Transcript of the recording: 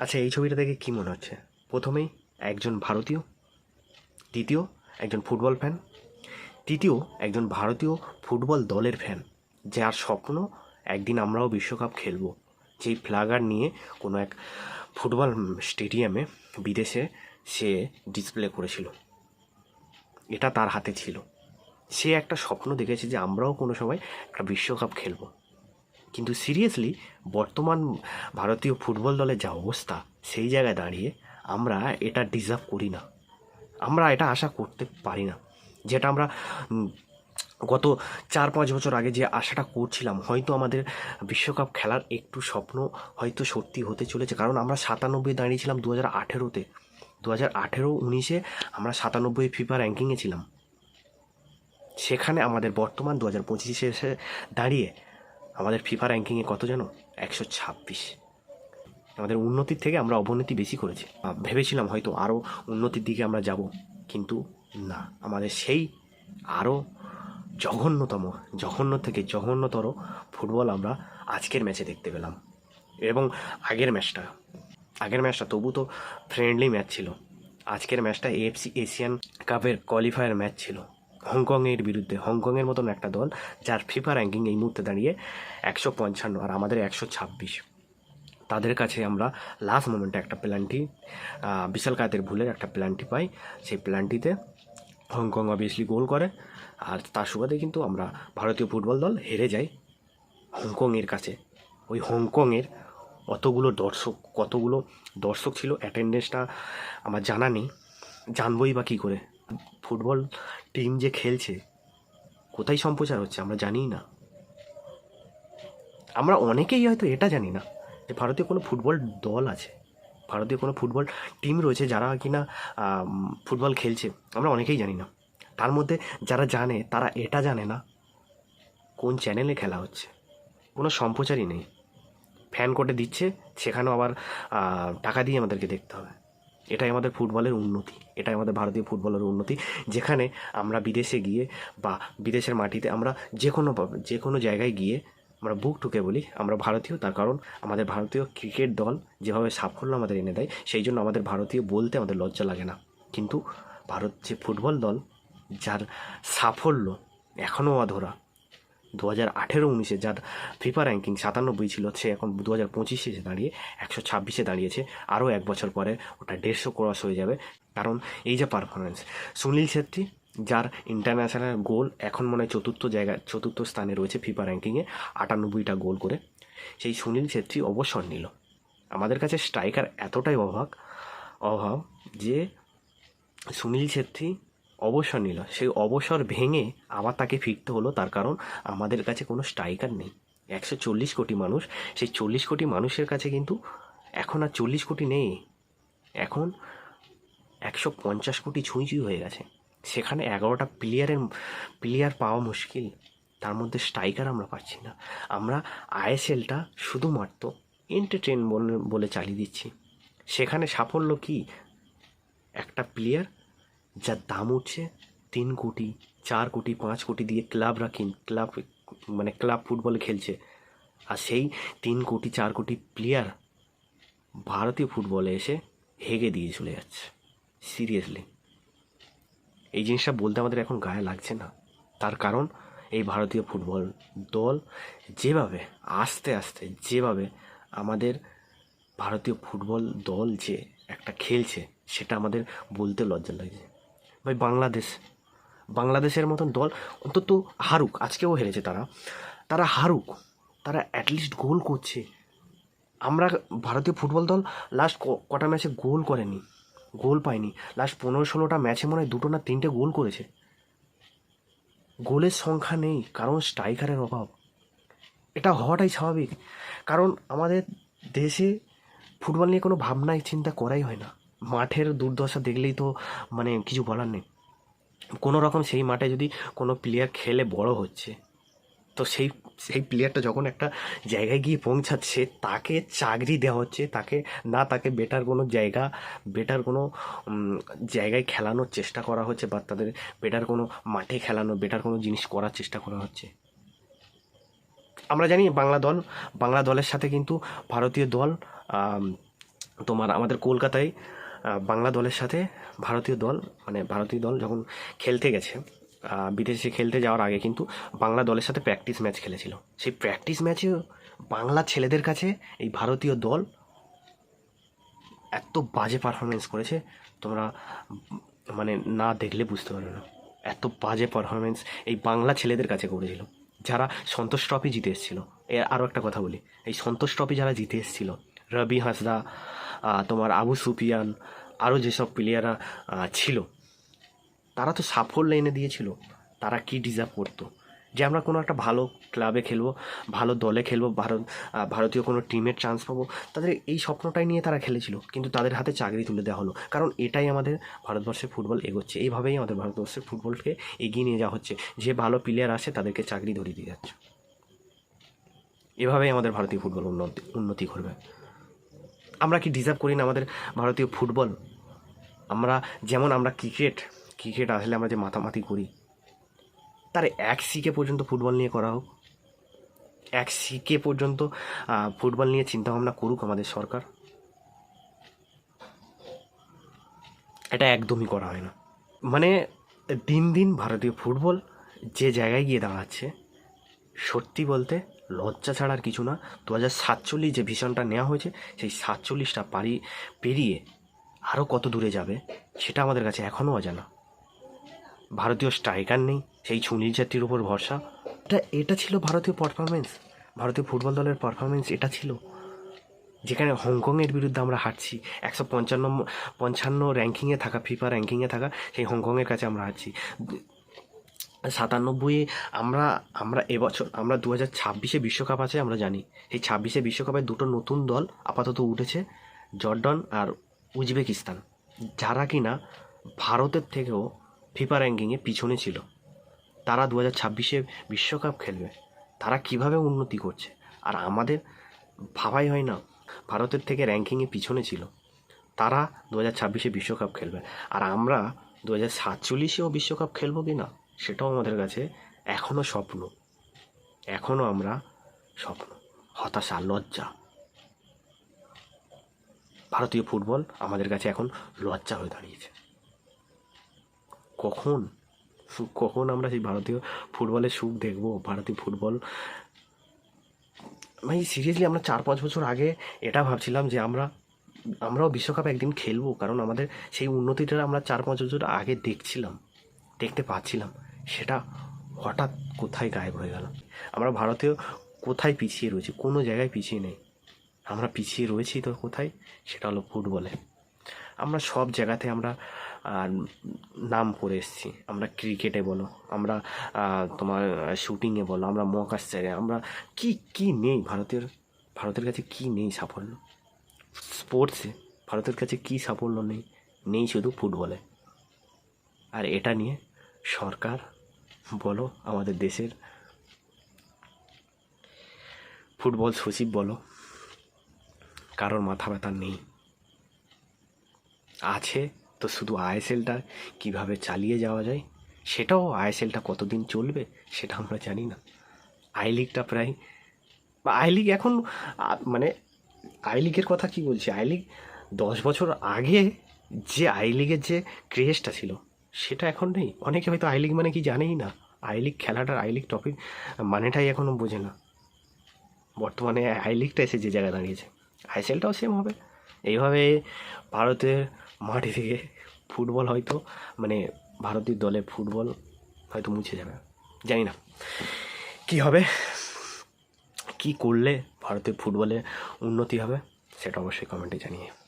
আচ্ছা এই ছবিটা দেখে কী মনে হচ্ছে? প্রথমেই একজন ভারতীয়, দ্বিতীয় একজন ফুটবল ফ্যান তৃতীয় একজন ভারতীয় ফুটবল দলের ফ্যান যার স্বপ্ন একদিন আমরাও বিশ্বকাপ খেলব। যেই ফ্লাগার নিয়ে কোনো এক ফুটবল স্টেডিয়ামে বিদেশে সে ডিসপ্লে করেছিল। এটা তার হাতে ছিল। সে একটা স্বপ্ন দেখেছে যে আমরাও কোনো সময় একটা বিশ্বকাপ খেলব। কিন্তু সিরিয়াসলি বর্তমান ভারতীয় ফুটবল দলের যা অবস্থা, সেই জায়গায় দাঁড়িয়ে আমরা এটা ডিজার্ভ করি না। আমরা এটা আশা করতে পারি না। যেটা আমরা গত চার পাঁচ বছর আগে যে আশাটা করছিলাম, হয়তো আমাদের বিশ্বকাপ খেলার একটু স্বপ্ন হয়তো সত্যি হতে চলেছে। কারণ আমরা সাতানব্বই দাঁড়িয়েছিলাম দু হাজার আঠেরোতে। দু হাজার আঠেরো, উনিশে আমরা সাতানব্বই ফিফা র্যাঙ্কিংয়ে ছিলাম। সেখানে আমাদের বর্তমান দু হাজার পঁচিশে এসে দাঁড়িয়ে আমাদের ফিফা র্যাঙ্কিংয়ে কত জানো? একশো ছাব্বিশ। আমাদের উন্নতির থেকে আমরা অবনতি বেশি করেছি। ভেবেছিলাম হয়তো আরও উন্নতির দিকে আমরা যাব, কিন্তু না। আমাদের সেই আরও জঘন্যতম, জঘন্য থেকে জঘন্যতর ফুটবল আমরা আজকের ম্যাচে দেখতে পেলাম। এবং আগের ম্যাচটা আগের ম্যাচটা তবু তো ফ্রেন্ডলি ম্যাচ ছিল। আজকের ম্যাচটা এএফসি এশিয়ান কাপের কোয়ালিফায়ার ম্যাচ ছিল। হংকংয়ের বিরুদ্ধে, হংকংয়ের মতন একটা দল যার ফিফা র্যাঙ্কিং এই মুহূর্তে দাঁড়িয়ে একশো পঞ্চান্ন আর আমাদের একশো ছাব্বিশ। তাদের কাছে আমরা লাস্ট মোমেন্টে একটা প্ল্যানটি বিশাল কাতের ভুলের একটা প্ল্যানটি পাই। সেই প্ল্যানটিতে হংকং অবভিয়াসলি গোল করে আর তার সুবাদে কিন্তু আমরা ভারতীয় ফুটবল দল হেরে যাই হংকংয়ের কাছে। ওই হংকংয়ের অতগুলো দর্শক, কতগুলো দর্শক ছিল অ্যাটেন্ডেন্সটা আমার জানা নেই। জানবই বা কী করে? ফুটবল টিম যে খেলছে, কোথায় সম্প্রচার হচ্ছে আমরা জানিই না। আমরা অনেকেই হয়তো এটা জানি না যে ভারতীয় কোনো ফুটবল দল আছে, ভারতীয় কোনো ফুটবল টিম রয়েছে যারা কিনা ফুটবল খেলছে, আমরা অনেকেই জানি না। তার মধ্যে যারা জানে, তারা এটা জানে না কোন চ্যানেলে খেলা হচ্ছে। কোনো সম্প্রচারই নেই। ফ্যান কোটে দিচ্ছে, সেখানেও আবার টাকা দিয়ে আমাদেরকে দেখতে হবে। এটাই আমাদের ফুটবলের উন্নতি, এটাই আমাদের ভারতীয় ফুটবলের উন্নতি। যেখানে আমরা বিদেশে গিয়ে বা বিদেশের মাটিতে আমরা যে কোনো যে কোনো জায়গায় গিয়ে আমরা বুক ঠুকে বলি, আমরা ভারতীয়, তার কারণ আমাদের ভারতীয় ক্রিকেট দল যেভাবে সাফল্য আমাদের এনে দেয়, সেই জন্য আমাদের ভারতীয় বলতে আমাদের লজ্জা লাগে না। কিন্তু ভারত যে ফুটবল দল, যার সাফল্য এখনও অধরা দু হাজার আঠেরো উনিশে যার ফিফা র্যাঙ্কিং সাতানব্বই ছিল, সে এখন দু হাজার পঁচিশে এসে দাঁড়িয়ে, একশো ছাব্বিশে দাঁড়িয়েছে। আরও এক বছর পরে ওটা দেড়শো ক্রস হয়ে যাবে। কারণ এই যে পারফরমেন্স সুনীল ছেত্রী, যার ইন্টারন্যাশনাল গোল এখন মনে হয় চতুর্থ জায়গা চতুর্থ স্থানে রয়েছে ফিফা র্যাঙ্কিংয়ে আটানব্বইটা গোল করে, সেই সুনীল ছেত্রী অবসর নিল। আমাদের কাছে স্ট্রাইকার এতটাই অভাব অভাব যে সুনীল ছেত্রী অবসর নিল। সেই অবসর ভেঙে আবার তাকে ফিরতে হলো, তার কারণ আমাদের কাছে কোনো স্ট্রাইকার নেই। একশো চল্লিশ কোটি মানুষ, সেই চল্লিশ কোটি মানুষের কাছে কিন্তু এখন আর চল্লিশ কোটি নেই। এখন একশো পঞ্চাশ কোটি ছুঁই ছুঁই হয়ে গেছে। সেখানে এগারোটা প্লেয়ারের প্লেয়ার পাওয়া মুশকিল। তার মধ্যে স্ট্রাইকার আমরা পাচ্ছি না। আমরা আইএসএলটা শুধুমাত্র এন্টারটেন বলে চালিয়ে দিচ্ছি। সেখানে সাফল্য কি? একটা প্লেয়ার যার দাম উঠছে তিন কোটি, চার কোটি, পাঁচ কোটি দিয়ে ক্লাবরা কিন ক্লাব মানে ক্লাব ফুটবলে খেলছে। আর সেই তিন কোটি, চার কোটি প্লেয়ার ভারতীয় ফুটবলে এসে হেগে দিয়ে চলে যাচ্ছে। সিরিয়াসলি এই জিনিসটা বলতে আমাদের এখন গায়ে লাগছে না। তার কারণ, এই ভারতীয় ফুটবল দল যেভাবে, আস্তে আস্তে যেভাবে আমাদের ভারতীয় ফুটবল দল যে একটা খেলছে, সেটা আমাদের বলতে লজ্জা লাগছে। ভাই, বাংলাদেশ। বাংলাদেশের মতন দল, অন্তত হারুক, আজকেও হেরেছে তারা। তারা হারুক, তারা অ্যাটলিস্ট গোল করছে। আমরা ভারতীয় ফুটবল দল লাস্ট কটা ম্যাচে গোল করেনি, গোল পায়নি লাস্ট পনেরো ষোলোটা ম্যাচে মনে হয় দুটো না তিনটে গোল করেছে। গোলের সংখ্যা নেই, কারণ স্ট্রাইকারের অভাব। এটা হওয়াটাই স্বাভাবিক। কারণ আমাদের দেশে ফুটবল নিয়ে কোনো ভাবনাই, চিন্তা করাই হয় না। মাঠের দুর্দশা দেখলেই তো মানে কিছু বলার নেই। কোনো রকম সেই মাঠে যদি কোনো প্লেয়ার খেলে বড় হচ্ছে, তো সেই সেই প্লেয়ারটা যখন একটা জায়গায় গিয়ে পৌঁছাচ্ছে, তাকে চাকরি দেওয়া হচ্ছে, তাকে না তাকে বেটার কোনো জায়গা বেটার কোনো জায়গায় খেলানোর চেষ্টা করা হচ্ছে বা তাদের বেটার কোনো মাঠে খেলানো বেটার কোনো জিনিস করার চেষ্টা করা হচ্ছে। আমরা জানি বাংলা দল, বাংলা দলের সাথে কিন্তু ভারতীয় দল তোমার আমাদের কলকাতায় বাংলা দলের সাথে ভারতীয় দল মানে ভারতীয় দল যখন খেলতে গেছে বিদেশে খেলতে যাওয়ার আগে কিন্তু বাংলা দলের সাথে প্র্যাকটিস ম্যাচ খেলেছিল। সেই প্র্যাকটিস ম্যাচে বাংলা ছেলেদের কাছে এই ভারতীয় দল এত বাজে পারফরমেন্স করেছে, তোমরা মানে না দেখলে বুঝতে পারবে না। এত বাজে পারফরমেন্স এই বাংলা ছেলেদের কাছে করেছিল, যারা সন্তোষ ট্রফি জিতে এসেছিল। এর আরও একটা কথা বলি, এই সন্তোষ ট্রফি যারা জিতে এসেছিল, রবি হাসদা তোমার আবু সুফিয়ান আরও যেসব প্লেয়াররা ছিল, তারা তো সাফল্য এনে দিয়েছিল। তারা কি ডিজার্ভ করতো? যে আমরা কোনো একটা ভালো ক্লাবে খেলব, ভালো দলে খেলব, ভারত ভারতীয় কোনো টিমের চান্স পাবো, তাদের এই স্বপ্নটাই নিয়ে তারা খেলেছিল। কিন্তু তাদের হাতে চাকরি তুলে দেওয়া হলো। কারণ এটাই আমাদের ভারতবর্ষের ফুটবল এগোচ্ছে। এইভাবেই আমাদের ভারতবর্ষের ফুটবলকে এগিয়ে নিয়ে যাওয়া হচ্ছে। যে ভালো প্লেয়ার আসে, তাদেরকে চাকরি ধরিয়ে দিয়ে যাচ্ছে। এভাবেই আমাদের ভারতীয় ফুটবল উন্নতি উন্নতি করবে আমরা কি ডিজার্ভ করি না আমাদের ভারতীয় ফুটবল? আমরা যেমন আমরা ক্রিকেট ক্রিকেট আসলে আমরা যে মাতামাতি করি, তার এক সিকে পর্যন্ত ফুটবল নিয়ে করা হোক। এক সিকে পর্যন্ত ফুটবল নিয়ে চিন্তাভাবনা করুক আমাদের সরকার। এটা একদমই করা হয় না। মানে দিন দিন ভারতীয় ফুটবল যে জায়গায় গিয়ে দাঁড়াচ্ছে, সত্যি বলতে লজ্জা ছাড়ার কিছু না। দু হাজার সাতচল্লিশ যে ভিশনটা নেওয়া হয়েছে, সেই সাতচল্লিশটা পারি, পেরিয়ে আরও কত দূরে যাবে, সেটা আমাদের কাছে এখনও অজানা। ভারতীয় স্ট্রাইকার নেই, সেই সুনীল জাতির উপর ভরসা। এটা এটা ছিল ভারতীয় পারফরমেন্স ভারতীয় ফুটবল দলের পারফরমেন্স এটা ছিল। যেখানে হংকংয়ের বিরুদ্ধে আমরা হারছি, একশো পঞ্চান্ন পঞ্চান্ন র্যাঙ্কিংয়ে থাকা ফিফা র্যাঙ্কিংয়ে থাকা, সেই হংকংয়ের কাছে আমরা হারছি। সাতানব্বইয়ে আমরা আমরা এবছর, আমরা দু হাজার ছাব্বিশে বিশ্বকাপ আছে আমরা জানি। এই ছাব্বিশে বিশ্বকাপে দুটো নতুন দল আপাতত উঠেছে, জর্ডন আর উজবেকিস্তান। যারা কিনা ভারতের থেকেও ফিফা র্যাঙ্কিংয়ে পিছনে ছিল, তারা দু হাজার ছাব্বিশে বিশ্বকাপ খেলবে। তারা কীভাবে উন্নতি করছে? আর আমাদের ভাবাই হয় না, ভারতের থেকে র্যাঙ্কিংয়ে পিছনে ছিল, তারা দু হাজার ছাব্বিশে বিশ্বকাপ খেলবে। আর আমরা দু হাজার সাতচল্লিশেও বিশ্বকাপ খেলব কি না সেটাও আমাদের কাছে এখনও স্বপ্ন। এখনও আমরা স্বপ্ন। হতাশা, লজ্জা। ভারতীয় ফুটবল আমাদের কাছে এখন লজ্জা হয়ে দাঁড়িয়েছে। কখন? কখন আমরা সেই ভারতীয় ফুটবলের সুখ দেখব? ভারতীয় ফুটবল মানে সিরিয়াসলি আমরা চার পাঁচ বছর আগে এটা ভাবছিলাম যে আমরা, আমরাও বিশ্বকাপ একদিন খেলব, কারণ আমাদের সেই উন্নতিটা আমরা চার পাঁচ বছর আগে দেখছিলাম, দেখতে পাচ্ছিলাম। সেটা হঠাৎ কোথায় গায়েব হয়ে গেল? আমরা ভারতীয় কোথায় পিছিয়ে রয়েছি? কোনো জায়গায় পিছিয়ে নেই। আমরা পিছিয়ে রয়েছি তো কোথায়? সেটা হলো ফুটবলে। আমরা সব জায়গাতে আমরা নাম করে এসেছি। আমরা ক্রিকেটে বলো, আমরা তোমার শুটিংয়ে বলো, আমরা মকাশ্চারে আমরা কি কি নেই ভারতের ভারতের কাছে কি নেই সাফল্য? স্পোর্টসে ভারতের কাছে কি সাফল্য নেই? নেই শুধু ফুটবলে। আর এটা নিয়ে সরকার, বলো, আমাদের দেশের ফুটবল সচিব বলো, কারোর মাথা ব্যথা নেই। আছে তো শুধু আইএসএলটা কীভাবে চালিয়ে যাওয়া যায়? সেটাও আইএসএলটা কতদিন চলবে সেটা আমরা জানি না। আই লিগটা প্রায়, বা আই লিগ এখন মানে আই লিগের কথা কি বলছি? আই লিগ দশ বছর আগে যে আই লিগের যে ক্রেজটা ছিল সেটা এখন নেই। অনেকে হয়তো আই লিগ মানে কি জানেই না। আই লিগ খেলাটার আই লিগ টপিক মানেটাই এখনও বোঝে না। বর্তমানে আই লিগটা এসে যে জায়গায় দাঁড়িয়েছে। আইএসএলটাও সেম হবে। এইভাবে ভারতের মাটি থেকে ফুটবল হয়তো মানে ভারতীয় দলে ফুটবল হয়তো মুছে যাবে। জানি না। কি হবে? কি করলে ভারতের ফুটবলে উন্নতি হবে? সেটা অবশ্যই কমেন্টে জানিয়ে।